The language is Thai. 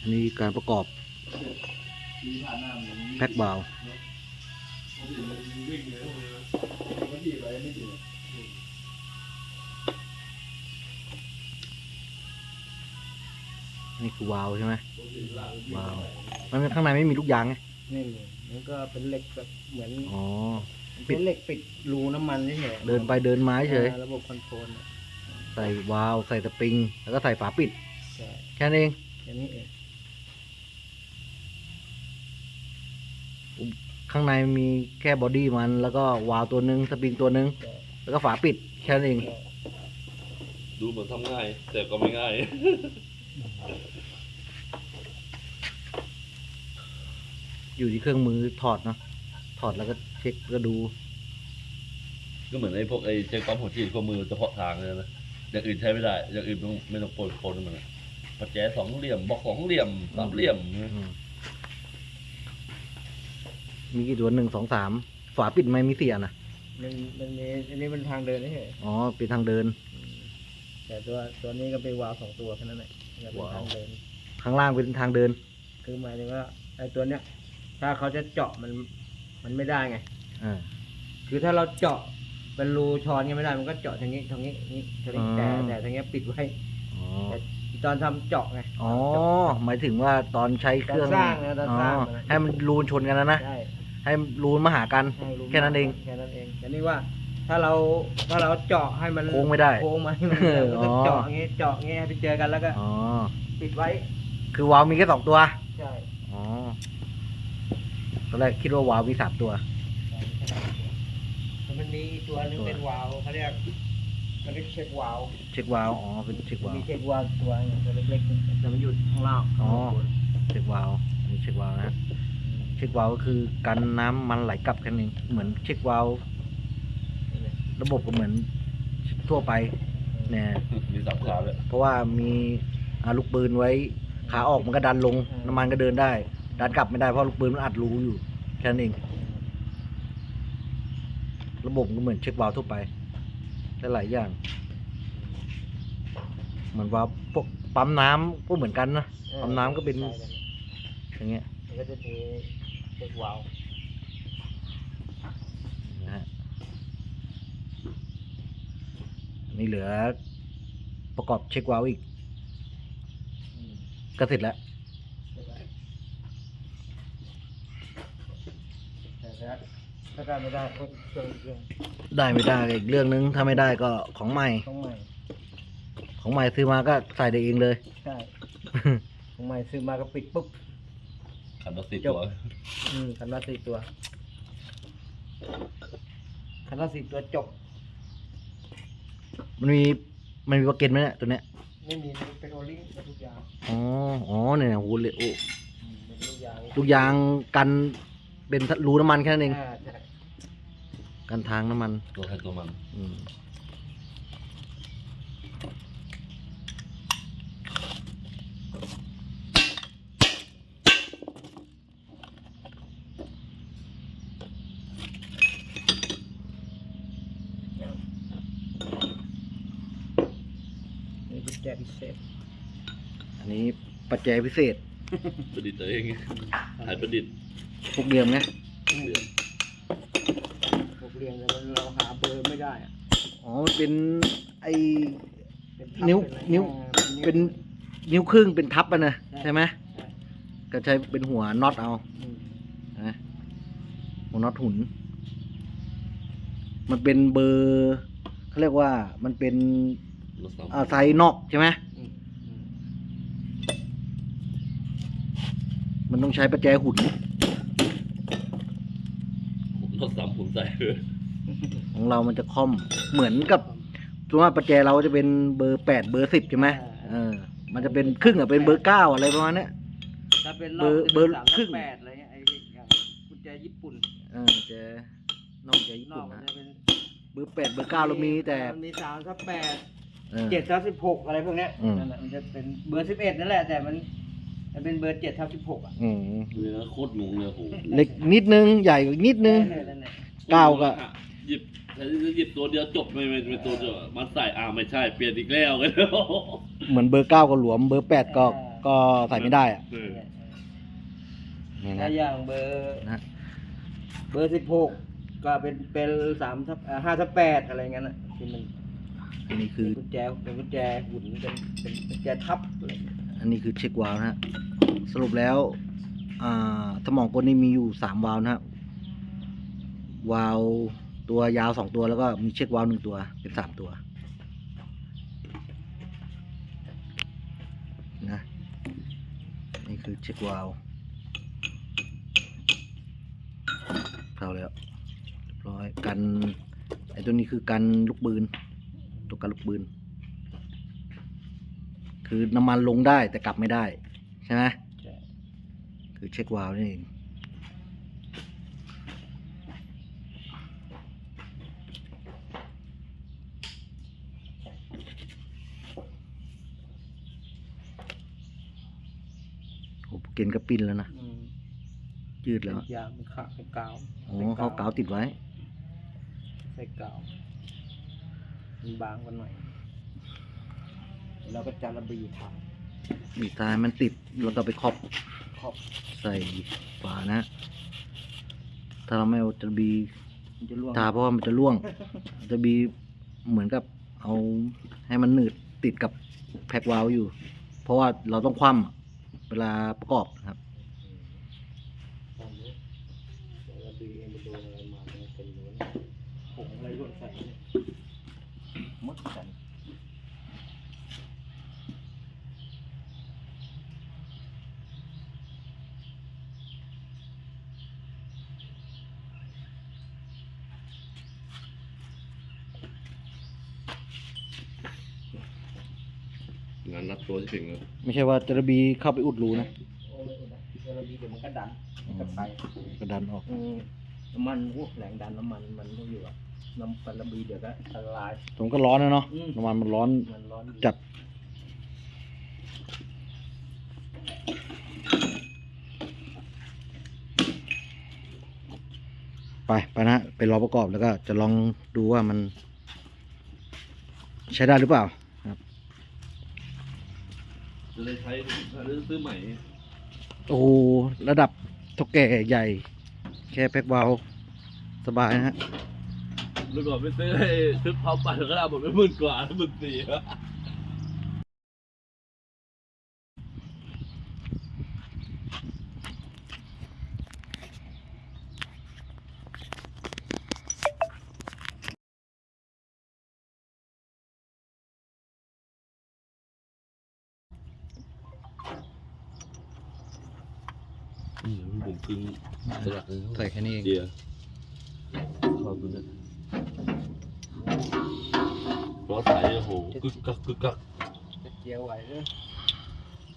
อันนี้การประกอบแพ็กบาวล์นี่คือวาล์วใช่ไหมวาล์วมันข้างในไม่มีลูกยางไงนี่มีมันก็เป็นเหล็กแบบเหมือนอ๋อเป็นเหล็กปิดรูน้ำมันเฉยๆเดินไปเดินมาเฉยอ่าระบบคอนโทรลอะ ใส่วาล์วใส่สปริง แล้วก็ใส่ฝาปิด ใช่แค่นั้นเอง แค่นี้เองข้างในมีแค่บอดี้มัน แล้วก็วาล์วตัวหนึ่งสปริงตัวหนึ่งใช่แล้วก็ฝาปิด แค่นั้นเองใช่ดูเหมือนทำง่าย แต่ก็ไม่ง่าย อยู่ที่เครื่องมือถอดเนาะถอดแล้วก็เช็คแล้วก็ดู ก็เหมือนไอ้พวกไอ้เช็คปั๊มหัวฉีดข้อมือเฉพาะทางเลยนะ อย่างอื่นใช้ไม่ได้อย่างอื่นต้องไม่ต้องโปนโคนมันอะประแจสองเหลี่ยมบล็อกสองเหลี่ยมสามเหลี่ยมอืมมีกี่ตัวหนึ่งสองสามฝาปิดไม่มีเสียนะมันมันมีอันนี้เป็นทางเดินเฉยอ๋อเป็นทางเดินๆแต่ตัวตัวนี้ก็เป็นวาล์วสองตัวแค่นั้นแหละจะเป็นวาล์วทางเดิน ข้างล่างเป็นทางเดิน คือหมายถึงว่าไอ้ตัวเนี้ย ถ้าเขาจะเจาะมันมันไม่ได้ไงอ่าคือถ้าเราเจาะ เป็นรูช้อนก็ไม่ได้มันก็เจาะทางนี้ทางนี้นี่ทางนี้แต่อ๋อ แต่ทางนี้ปิดไว้อ๋อแต่ตอนทำเจาะไงอ๋อหมายถึงว่าตอนใช้เครื่องตอนสร้างนะตอนสร้างอ๋อนะให้มันรูนชนกันนะนะ ใช่ให้รูนมาหากัน ให้รู้แค่นั้นเอง แค่นั้นเองแต่นี่ว่าถ้าเราถ้าเราเจาะให้มันโค้งไม่ได้ โค้งมาให้มันเออมันก็อ๋อเจาะอย่างงี้เจาะอย่างงี้ให้ไปเจอกันแล้วก็อ๋อ ปิดไว้คือวาล์วมีแค่สองตัว ใช่อ๋อ ตอนแรกคิดว่าวาล์วมีสามตัวแต่ มันมีตัวนึงตัวเป็นวาล์วเขาเรียกเขาเรียกเช็ควาล์วเช็ควาล์วอ๋อเป็นเช็ควาล์มีว เช็ควาล์วตัวหนึ่งตัวเล็กๆแต่มันอยู่ข้างล่างอ๋อข้างบนเช็ควาล์วอันนี้เช็ควาล์วนะเช็ควาล์วก็คือกันน้ำมันไหลกลับแค่นั้นเองเหมือนเช็ควาล์วนี่แหละระบบก็เหมือนทั่วไปเนี่ยมีสับขาเลยเพราะว่ามีอาลูกปืนไว้ขาออกมันก็ดันลงน้ำมันก็เดินได้ ดันกลับไม่ได้เพราะลูกปืนมันอัดรูอยู่แค่นั้นเอง ระบบก็เหมือนเช็ควาล์วทั่วไปได้หลายอย่าง เหมือนว่าล์วพวกปั๊มน้ำก็เหมือนกันนะ ปั๊มน้ำก็เป็น ใช่อย่างเงี้ยมันก็จะมีเช็ควาล์วนะฮะนี่เหลือประกอบเช็ควาล์วอีกอืมก็เสร็จแล้วแต่ ถ้าถ้าได้ไม่ได้ก็เครื่องเครื่องได้ไม่ได้ก็อีกเรื่องนึง ถ้าไม่ได้ก็ของใหม่ต้องใหม่ของใหม่ซื้อมาก็ใส่ได้เองเลย ใช่ของใหม่ซื้อมาก็ปิดปุ๊บขันรถติดจบตัวอืมคันละสี่ตัวคันละสี่ตัวจบ มันมีมันมีประเก็นไหมเนี่ยตัวเนี้ยไม่มีเป็นโอลิงเป็นทุกอย่างอ๋ออ๋อเนี่ยโหเลยโอ้อืมเป็นทุกอย่างลูกยางกันเป็นรูน้ำมันแค่นั้นเอง อ่าใช่ กันทางน้ำมันตัวใครตัวมันอืมนี่กุญแจพิเศษอันนี้ปัจจัยพิเศษประดิษฐ์ตัวเองหายประดิษฐ์พวกเดียมไงเดือนพว กเรียงแต่มันเราหาเบอร์ไม่ได้อะอ๋อมันเป็นไอ เป็นทับนิ้วเป็นิ้ว อ่าเป็นนิ้วครึ่งเป็นทับอะนะใช่ใช่ไหมใช่ก็ใช้เป็นหัวน็อตเอาอืมนะหัวน็อตหุ่น มันเป็นเบอร์เขาเรียกว่ามันเป็นรถสามอ่าไซส์นอกใช่ไหมอืมอืมมันต้องใช้ประแจหุ่น รถสาม ผมใส่เลยของเรามันจะค่อมเหมือนกับส่วนมากประแจเราจะเป็นเบอร์แปดเบอร์สิบใช่ไหมเออ มันจะเป็นครึ่งอะเป็นเบอร์เก้าอะไรประมาณเนี้ย ถ้าเป็นเบอร์จะเบอร์สามครึ่ง แปดอะไรเงี้ยไอ้อย่างกุญแจญี่ปุ่นเออจะนอกจากญี่นอปุ่กนมันนะจะเป็นเบอร์แปดเบอร์เก้าเรามีแต่มันมีสามทับแปดเออ เจ็ดทับสิบหกอะไรพวกเนี้ยอืม นั่นแหละมันจะเป็นเบอร์สิบเอ็ดนั่นแหละแต่มันมันเป็นเบอร์เจ็ดทับสิบหกอะอืม เนื้อโคตรงงเลยโอ้โหเล็กนิดนึงใหญ่กว่าอีกนิดนึง เออนั่นแหละ เก้าก็หยิบแต่ที่จะหยิบตัวเดียวจบไม่ไม่เป็นตัวเดียวมันใส่อ่าไม่ใช่เปลี่ยนอีกแล้วกันเหมือนเบอร์เก้าก็หลวม เบอร์แปดก็ก็ใส่ไม่ได้อะเออนี่ถ้านะอย่างเบอร์นะเบอร์สิบหกก็เป็นเป็นสามทับอ่าห้าทับแปดอะไรเงี้ยนะที่มันอันนี้คืเป็นอกุญแจเป็นกุญแจหุ่นเป็นเป็นกุญแจทับอะไรเงี้ยอันนี้คือเช็ควาล์วนะฮะสรุปแล้วอ่าสมองกลนี่มีอยู่สามวาล์วนะฮะ วาล์วตัวยาวสองตัวแล้วก็มีเช็ควาล์วหนึ่งตัวเป็นสามตัวนะนี่คือเช็ควาล์วเข้าแล้วเรียบร้อยกันไอ้ตัวนี้คือกันลูกปืนตัวกันลูกปืนคือน้ำมันลงได้แต่กลับไม่ได้ ใช่ไหมใช่คือเช็ควาล์วนี่เอง โอ้เกณฑ์ก็ปิ้นแล้วนะอืมยืดแล้วยางมันขาดเป็นกาวโอ้เขากาวติดไว้ ใส่กาวมันบางกันหน่อยแล้วก็จะระบีทางอีกท้ายมันติดแล้วก็ไปครอบขอบใส่ฝานะ ถ้าเราไม่เอาจะบีมันจะร่วงทาเพราะว่ามันจะร่วง จะบีเหมือนกับเอาให้มันหนืดติดกับแพ็กวาล์วอยู่ เพราะว่าเราต้องคว่ำอะ เวลาประกอบนะครับระบีเองไปโดนอะไรมาเนี่ยเป็นโดนผงอะไรร่วงใส่เนี่ยมดกัน งานนับตัวที่ถึงเลยไม่ใช่ว่าจะบีเข้าไปอุดรูนะโอ้ยนะระบีเดี๋ยวมันก็ดันมันก็ไปกระดันออกอืมน้ำมันพวกแรงดันน้ำมันมันก็อยู่อะน้ำปันระบีเดี๋ยวก็ละลาย ผมก็ร้อนนะเนาะอืม น้ำมันมันร้อนมันร้อนอยู่จัดไปไปนะฮะไปรอประกอบแล้วก็จะลองดูว่ามัน ใช้ได้หรือเปล่าครับ จะได้ใช้หรือซื้อใหม่โอ้โหระดับเท่าแก่ใหญ่ แค่แพ็กวาล์วสบายนะฮะ แล้วก่อนไปซื้อให้ซื้อเผาปั่นก็ได้หมดไปหมื่นกว่าหมื่นสี่ อืมผมกินสลัดเลยใส่แค่นี้เองเดียวชอบมันนะร้อนใสโอ้โหกึกกักกึกกักจะเจียวไหวเลย